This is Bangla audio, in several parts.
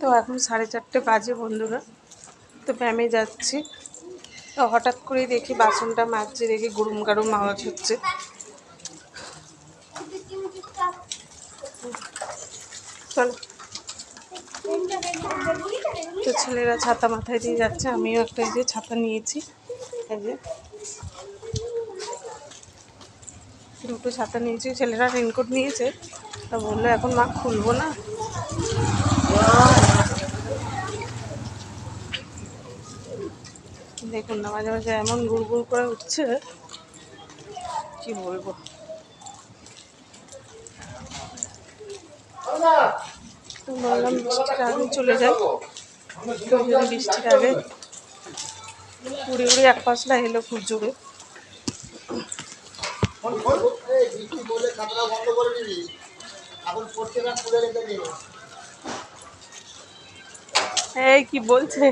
তো এখন সাড়ে চারটে বাজে বন্ধুরা। তো ব্যায়ামে যাচ্ছি। তো হঠাৎ করে দেখি বাসনটা মাজছে, দেখি গুরুম গারুম আওয়াজ হচ্ছে। চলো। তো ছেলেরা ছাতা মাথায় দিয়ে যাচ্ছে, আমিও একটা এই যে ছাতা নিয়েছি। এই যে। দুটো ছাতা নিয়েছি, ছেলেরা রেনকোট নিয়েছে। তা বলল, এখন মা খুলবো না? দেখুন না, মাঝে মাঝে এমন গুড় গুড় করে উঠছে, কি বলব? বললাম বৃষ্টির আগে চলে যাই বৃষ্টির আগে উড়ে উড়ে এক পাশলা এলো খুব জোরে। বৃষ্টি কি খাতরা বন্ধ করে দিবি এখন পড়তে না খুলে রেখে দিবি এই কি বলছে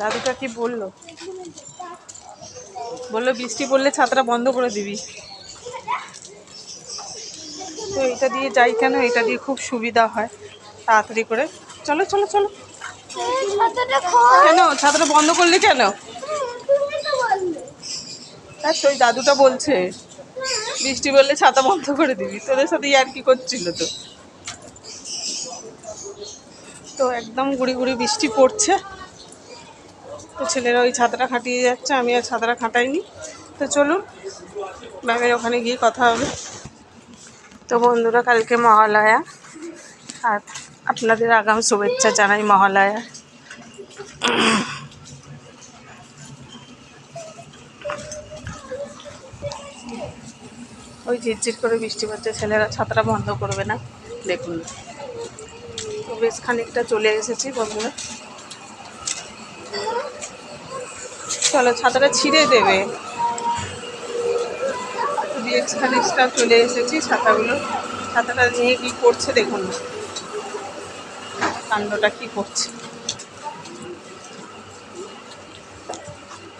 দাদুটা কি বলল? বলল, বৃষ্টি পড়লে ছাতাটা বন্ধ করে দিবি। তো এটা দিয়ে যাই কেন? এটা দিয়ে খুব সুবিধা হয়, তাড়াতাড়ি করে। চলো চলো চলো। কেন? ছাতাটা বন্ধ করলে কেন? আর ওই দাদুটা বলছে, বৃষ্টি বললে ছাতা বন্ধ করে দিবি। তোদের সাথে আর কি করছিল তো? তো একদম গুড়ি গুড়ি বৃষ্টি পড়ছে। তো ছেলেরা ওই ছাতাটা খাটিয়ে যাচ্ছে, আমি আর ছাতাটা খাটাইনি। তো চলুন ম্যামের ওখানে গিয়ে কথা হবে। তো বন্ধুরা, কালকে মহালয়া। আর আপনাদের আগাম শুভেচ্ছা জানাই মহালয়া। ওই ঝিরঝির করে বৃষ্টি পড়ছে, ছেলেরা ছাতাটা বন্ধ করবে না। দেখুন। বেশ খানিকটা চলে এসেছি বন্ধুরা। চলো, ছাতাটা ছিঁড়ে দেবে। চলে এসেছি, ছাতাগুলো। ছাতাটা নিয়ে কি করছে দেখুন। কাণ্ডটা কি করছে।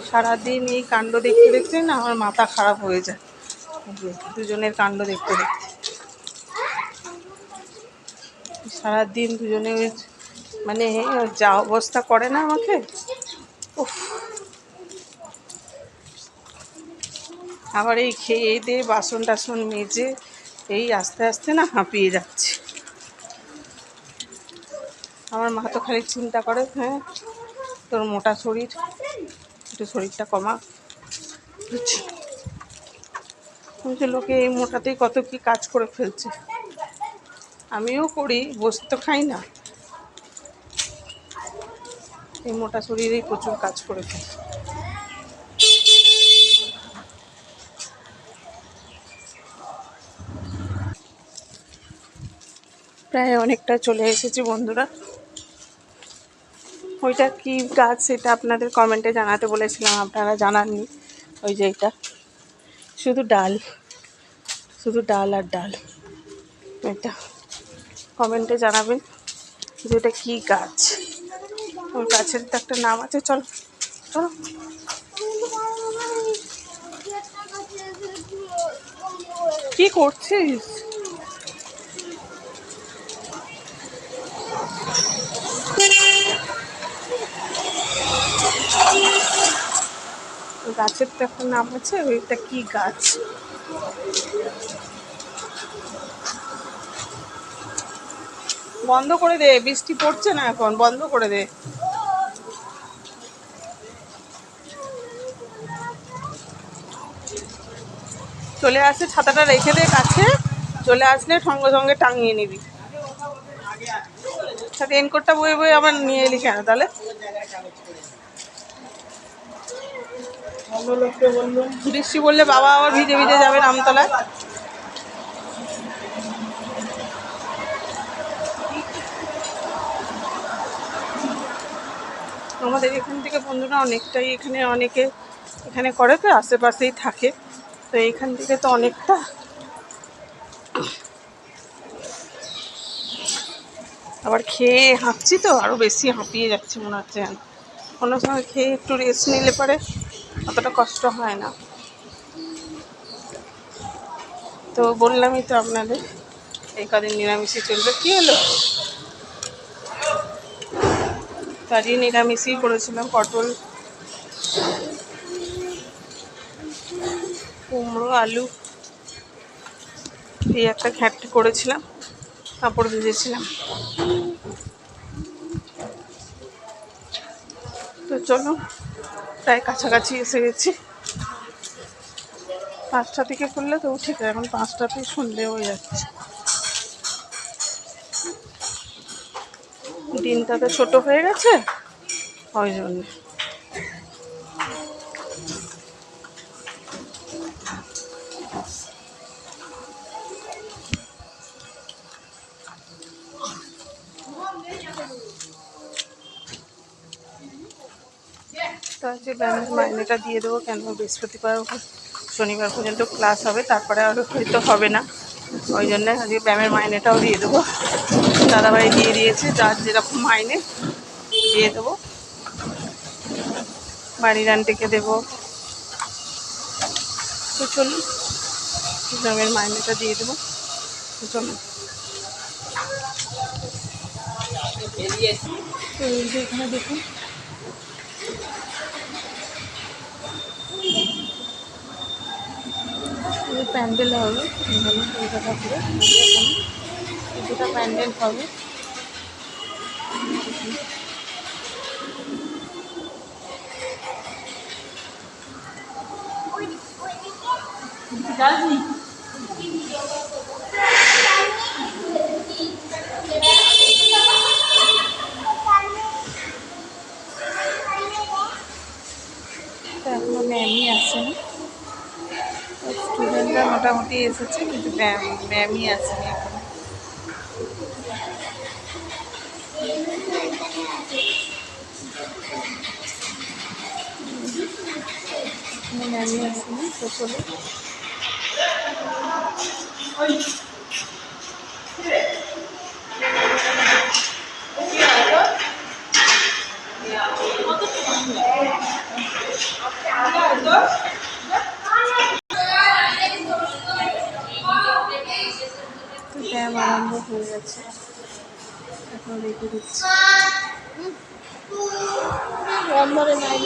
সারাদিন এই কাণ্ড দেখতে দেখতে না আমার মাথা খারাপ হয়ে যায়। দুজনের কাণ্ড দেখতে দেখতে। সারাদিন দুজনে মানে যা অবস্থা করে না আমাকে। আবার এই খেয়ে দিয়ে বাসন টাসন মেজে, এই আস্তে আস্তে না হাঁপিয়ে যাচ্ছে। আমার মা তো খালি চিন্তা করে হ্যাঁ তোর মোটা শরীর, একটু শরীরটা কমা বুঝছি? লোকে এই মোটাতেই কত কি কাজ করে ফেলছে। আমিও করি, বসে তো খাই না। এই মোটা শরীরেই প্রচুর কাজ করে ফেলি। প্রায় অনেকটা চলে এসেছি বন্ধুরা। ওইটা কি গাছ সেটা আপনাদের কমেন্টে জানাতে বলেছিলাম, আপনারা জানাননি। ওই যে এটা। শুধু ডাল। শুধু ডাল আর ডাল। এটা কমেন্টে জানাবেন যে এটা কী গাছ। ওই গাছের তো একটা নাম আছে, চলো। চলো। কি করছিস? গাছের তো একটা নাম আছে ওইটা কি গাছ? বন্ধ করে দে, বৃষ্টি পড়ছে না এখন, বন্ধ করে দে। চলে আসে ছাতাটা রেখে দে কাছে, চলে আসলে সঙ্গে সঙ্গে টাঙিয়ে নিবি। আচ্ছা রেনকোটটা বয়ে বয়ে আবার নিয়ে এলি কেন তাহলে? বৃষ্টি বললে বাবা আবার ভিজে ভিজে যাবে আমতলায় আমাদের এখান থেকে বন্ধুরা অনেকটাই এখানে অনেকে এখানে করে তো, আশেপাশেই থাকে। তো এখান থেকে তো অনেকটা। আবার খেয়ে হাঁপছি তো আরও বেশি হাঁপিয়ে যাচ্ছে মনে হচ্ছে কোনো সময় খেয়ে একটু রেস্ট নিলে পরে অতটা কষ্ট হয় না। তো বললামই তো আপনাদের, এই কদিন নিরামিষই চলবে। কি হলো? কাজে নিরামিষই করেছিলাম, পটল, কুমড়ো, আলু, এই একটা ঘ্যাটটি করেছিলাম কাপড় ভেজেছিলাম। তো চলো প্রায় কাছাকাছি এসে গেছি। পাঁচটা থেকে খুললে তো ঠিক এখন পাঁচটাতেই সন্ধে হয়ে যাচ্ছে। দিনটা তো ছোট হয়ে গেছে, ওই জন্য। আজকে ব্যায়ামের মাইনেটা দিয়ে দেবো কেন? বৃহস্পতিবার শনিবার পর্যন্ত ক্লাস হবে তারপরে আর হয়তো হবে না। ওই জন্যে আজকে ব্যায়ামের মাইনেটাও দিয়ে দেবো। দাদাভাই দিয়ে দিয়েছে যার যেরকম মাইনে দিয়ে দেবো। বাড়ির আন্টিকে দেবো। তো চলুন ব্যায়ামের মাইনেটা দিয়ে দেবো। তো চলুন। এখানে দেখুন এই প্যান্ডেল হবে। এখানে কলকাতা করে কিছুটা প্যান্ডেল হবে। তো এখনও ম্যামই আসেনি স্টুডেন্টরা মোটামুটি এসেছে কিন্তু ম্যাম ম্যামই আসেনি এখনও। ম্যামই আসেনি তো চলো হয়ে গেছে এখন রেখে দিচ্ছি। রান্নারে নাই